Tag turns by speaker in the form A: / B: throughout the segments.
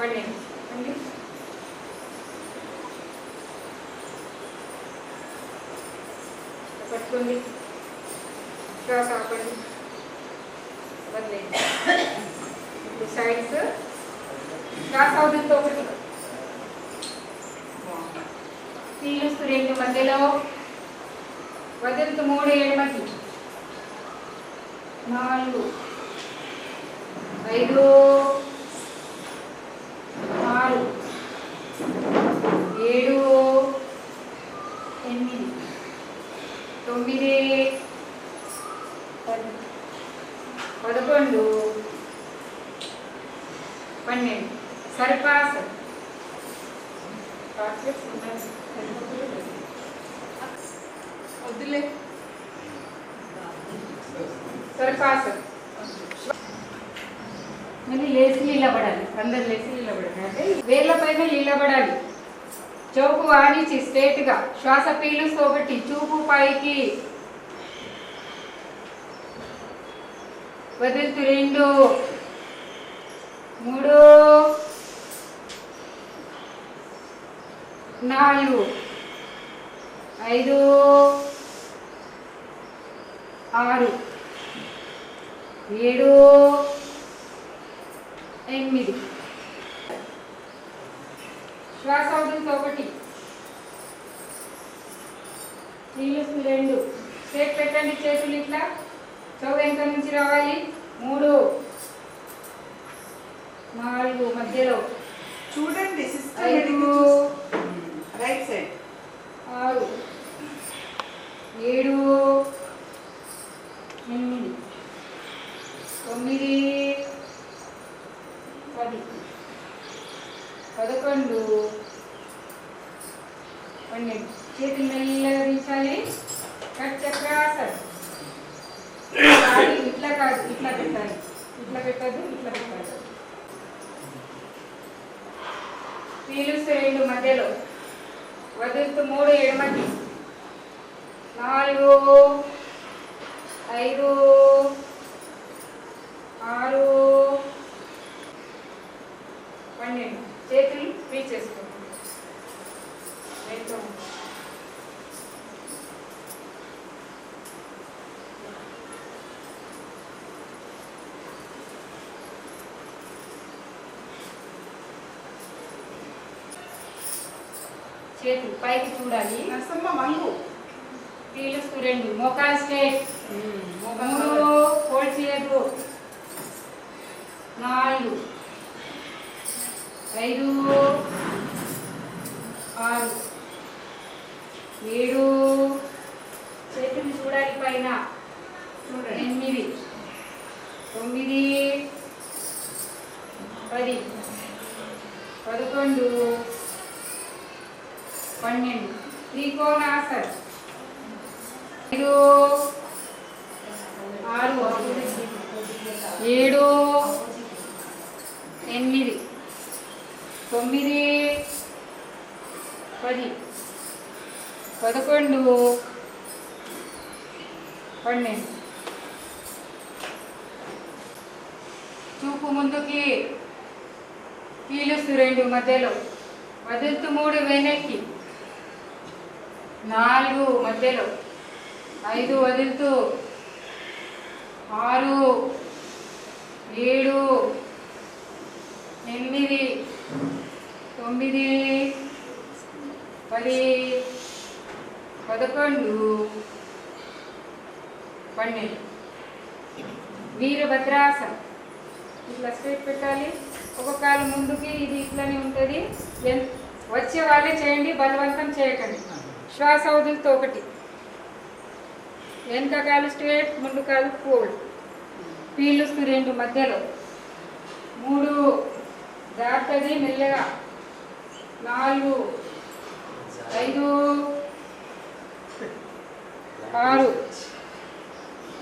A: పండింది అండి? పట్టుకోండి. శ్వాస ఆపండి. వదిలేదు ఇప్పుడు సైడ్స్ శ్వాస అవుతుంది ఒకటి. పీలుస్తూ రెండు మధ్యలో. వదులుతూ మూడు ఏడు మధ్య నాలుగు. ఐదు. సరిపాస మళ్ళీ లేచి నిలబడాలి అందరు లేచి నిలబడాలి అంటే వేర్ల పైన నిలబడాలి చౌకు వాణించి స్ట్రేట్గా శ్వాస పీలుస్తూ ఒకటి చూపు పైకి. వదులుతూ రెండు. మూడు. నాలుగు. ఐదు. ఆరు. ఏడు. ఎనిమిది. శ్వాస అవుతుంది ఒకటి. నీళ్ళు రెండు. చేతి పెట్టండి చేతులు ఇట్లా. చౌ వెనక నుంచి రావాలి? మూడు. నాలుగు మధ్యలో.
B: చూడండి సిస్టమ్
A: ఐదు
B: రైట్ సైడ్
A: ఆరు ఏడు ఎనిమిది తొమ్మిది పది పదకొండు పన్నెండు చేతులు మెల్లగా దించాలి కట్ చక్రాసన్ కాదు, ఇట్లా కాదు ఇట్లా పెట్టాలి ఇట్లా పెట్టద్దు ఇట్లా పెట్టాలి పీలుస్తూ రెండు మధ్యలో. వదులుతూ మూడు ఎడమకి. నాలుగు ఐదు ఆరు పన్నెండు. చేతులు ఫ్రీ చేసుకోండి రైట్ ఆర్మ్. చేతులు పైకి చూడాలి. పీలుస్తూ రెండు మోకాలు స్ట్రేట్ మూడు ఫోల్డ్ చేయదు నాలుగు ఐదు ఆరు ఏడు. చేతులు చూడాలి పైన.
B: చూడండి.
A: ఎనిమిది తొమ్మిది పది పదకొండు పన్నెండు. త్రికోణాసన్ ఐదు ఆరు ఏడు ఎనిమిది తొమ్మిది పది పదకొండు పన్నెండు. చూపు ముందుకి. పీలుస్తూ రెండు మధ్యలో. వదులుతూ మూడు వెనక్కి. నాలుగు మధ్యలో. ఐదు వదులుతూ ఆరు ఏడు ఎనిమిది తొమ్మిది పది పదకొండు పన్నెండు. వీరభద్రాసనం. ఇట్లా స్ట్రేట్ పెట్టాలి. ఒక కాలు ముందుకి ఇది ఇట్లానే ఉంటుంది. ఎన్- వచ్చే వాళ్ళే చేయండి బలవంతం చేయకండి. శ్వాస వదులుతో ఒకటి. వెనక కాలు స్ట్రేట్ ముందు కాలు ఫోల్డ్. పీలుస్తూ రెండు మధ్యలో. మూడు దాటుతుంది మెల్లగా. నాలుగు ఐదు ఆరు.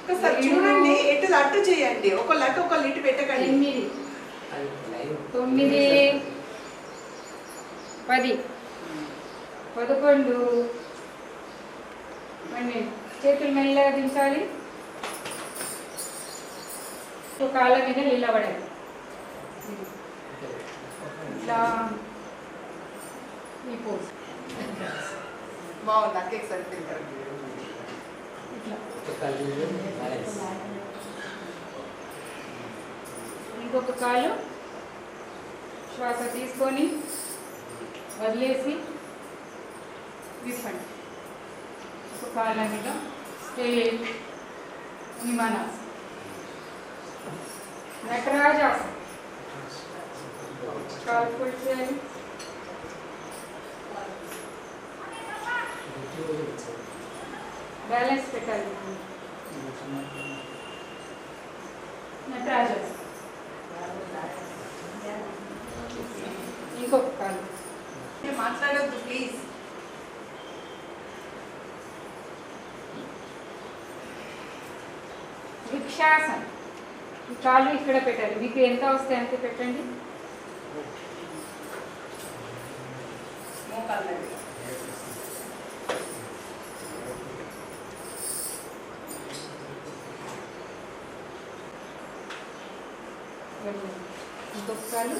B: ఒకసారి చూడండి ఎటు అట్టు చేయండి. ఒక లట్టు ఒక ఇటు పెట్టకండి.
A: ఎనిమిది తొమ్మిది పది. పదకొండు పన్నెండు చేతులు మెల్లగా దించాలి. కాళ్ళ మీద నిలబడాలి ఇట్లా ఈ పోజ్
B: బాగుంది సరిపోయింది.
A: ఇంకొక కాలు. శ్వాస తీసుకొని వదిలేసి విప్పండి. కాలనీలో స్టేట్ నివానాస్ నటరాజ్. కాల్పుల్ చేయాలి బ్యాలెన్స్ పెట్టాలి. నటరాజ్. ఇంకొక కాలు.
B: మాట్లాడద్దు ప్లీజ్.
A: వృక్షాసనం కాళ్ళు ఇక్కడ పెట్టాలి మీకు ఎంత వస్తాయి అంతే పెట్టండి. ఇంకొకసారి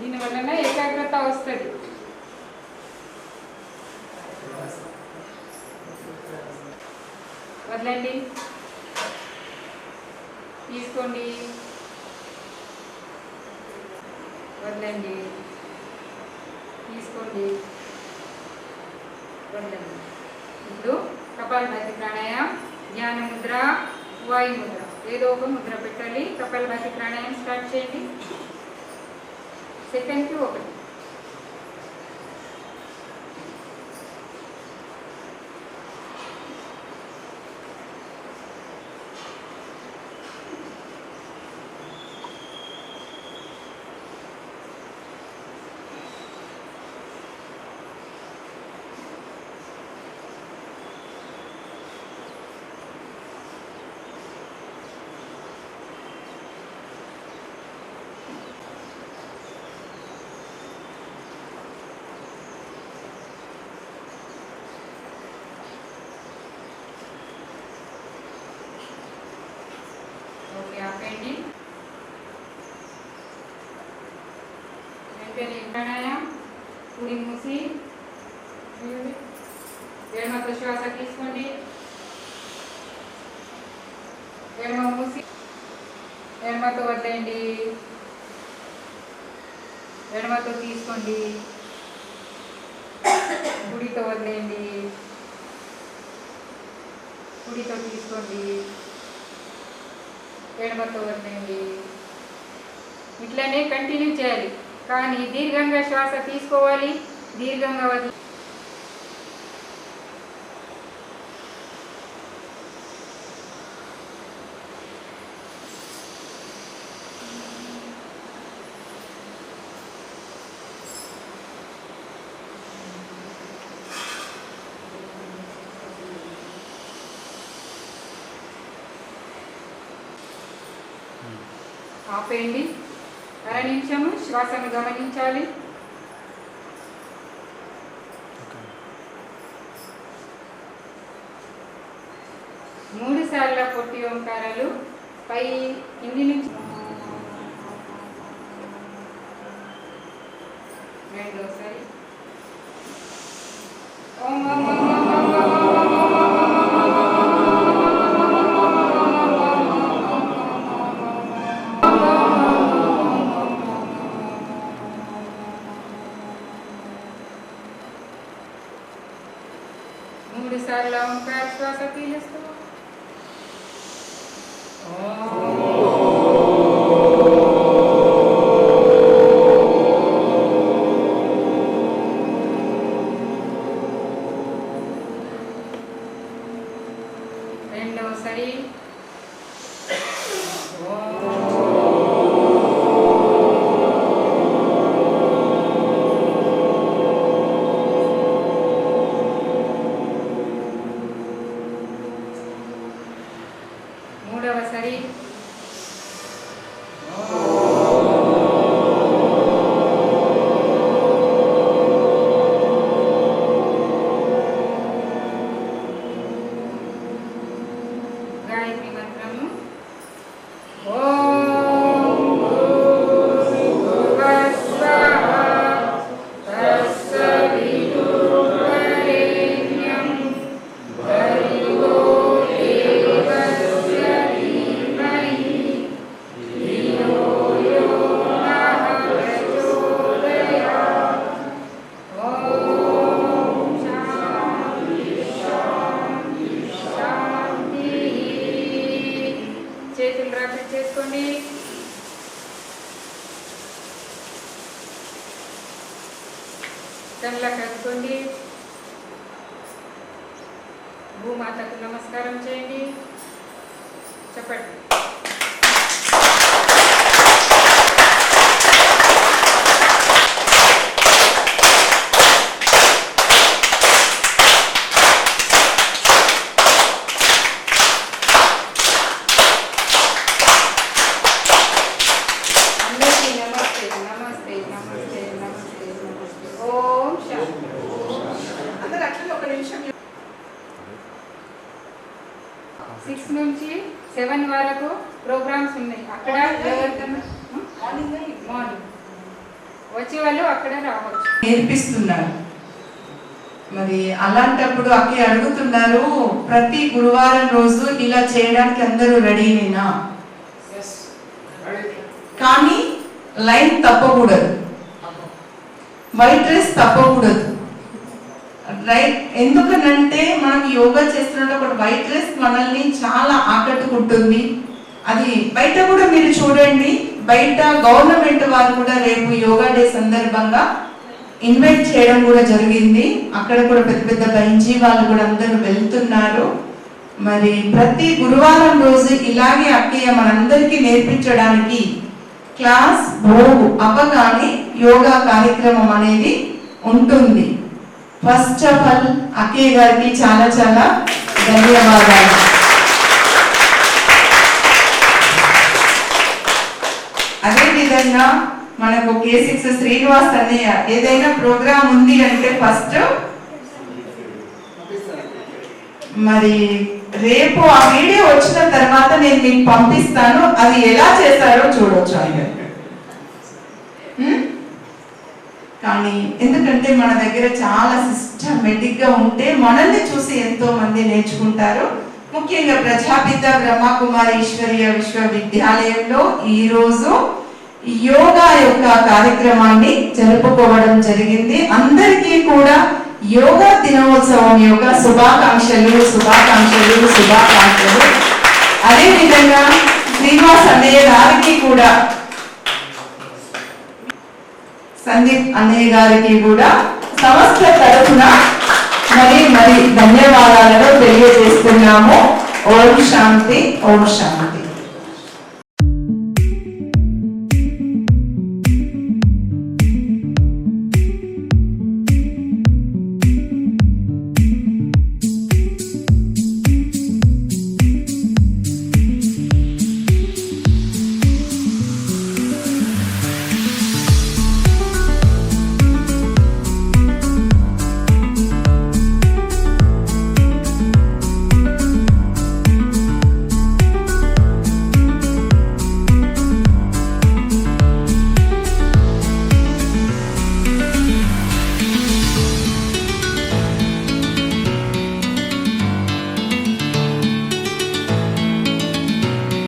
A: దీనివలన ఏకాగ్రత వస్తుంది. వదలండి. తీసుకోండి. వదలండి. తీసుకోండి. వదలండి. ఇప్పుడు కపాలభాతి ప్రాణాయామం ధ్యాన ముద్ర వాయు ముద్ర. ఏదో ఒక ముద్ర పెట్టాలి. కపాలభాతి ప్రాణాయామం స్టార్ట్ చేయండి. సెకండ్కి ఒకటి. వెంటనే ప్రాణాయామం కుడి మూసి ఎడమతో శ్వాస తీసుకోండి ఎడమ మూసి ఎడమతో వదిలేయండి ఎడమతో తీసుకోండి కుడితో వదిలేయండి కుడితో తీసుకోండి ఎడమతో వదిలేయండి ఇట్లనే కంటిన్యూ చేయాలి కానీ దీర్ఘంగా శ్వాస తీసుకోవాలి దీర్ఘంగా వదిలి శ్వాసను గమనించాలి. మూడు సార్ల పొట్టి ఓంకారాలు పై కింది నుంచి రెండోసారి Hola, un beso. very కళ్ళ కట్టుకోండి భూమాతకు నమస్కారం చేయండి. వచ్చే వాళ్ళు అక్కడ రావచ్చు.
C: నేర్పిస్తున్నారు. మరి అలాంటప్పుడు అక్కి అడుగుతున్నారు ప్రతి గురువారం రోజు ఇలా చేయడానికి అందరూ రెడీనేనా కానీ లైన్ తప్పకూడదు. వైట్ డ్రెస్ తప్పకూడదు. రైట్ ఎందుకనంటే మనం యోగా చేస్తున్నప్పుడు ఒక వైట్ డ్రెస్ మనల్ని చాలా ఆకట్టుకుంటుంది. అది బయట కూడా మీరు చూడండి. బయట గవర్నమెంట్ వారు కూడా రేపు యోగా డే సందర్భంగా ఇన్వైట్ చేయడం కూడా జరిగింది. అక్కడ కూడా పెద్ద పెద్ద బెంజీ వాళ్ళు కూడా అందరూ వెళ్తున్నారు. మరి ప్రతి గురువారం రోజు ఇలాగే అక్కయ్య మనందరికీ నేర్పించడానికి క్లాస్ భోగు అవ్వగానే యోగా కార్యక్రమం అనేది ఉంటుంది. ఫస్ట్ ఆఫ్ ఆల్ అక్కయ్య గారికి చాలా చాలా ధన్యవాదాలు. విధంగా మనకు కే సిక్స్ శ్రీనివాస్ అన్నయ్య ఏదైనా ప్రోగ్రామ్ ఉంది అంటే ఫస్ట్ మరి రేపు ఆ వీడియో వచ్చిన తర్వాత నేను మీకు పంపిస్తాను. అది ఎలా చేశారో చూడొచ్చు ఆయన. కానీ ఎందుకంటే మన దగ్గర చాలా సిస్టమేటిక్గా ఉంటే మనల్ని చూసి ఎంతో మంది నేర్చుకుంటారు. ముఖ్యంగా ప్రజాపిత బ్రహ్మకుమారి ఈశ్వరీయ విశ్వవిద్యాలయంలో ఈ రోజు యోగా యొక్క కార్యక్రమాన్ని జరుపుకోవడం జరిగింది. అందరికీ కూడా యోగా దినోత్సవం యొక్క శుభాకాంక్షలు శుభాకాంక్షలు శుభాకాంక్షలు. అదే విధంగా శ్రీనివాస్ అన్నయ్య గారికి కూడా సందీప్ అన్నయ్య గారికి కూడా సంస్థ తరఫున మరి మరి ధన్యవాదాలను తెలియజేస్తున్నాము. ఓం శాంతి ఓం శాంతి.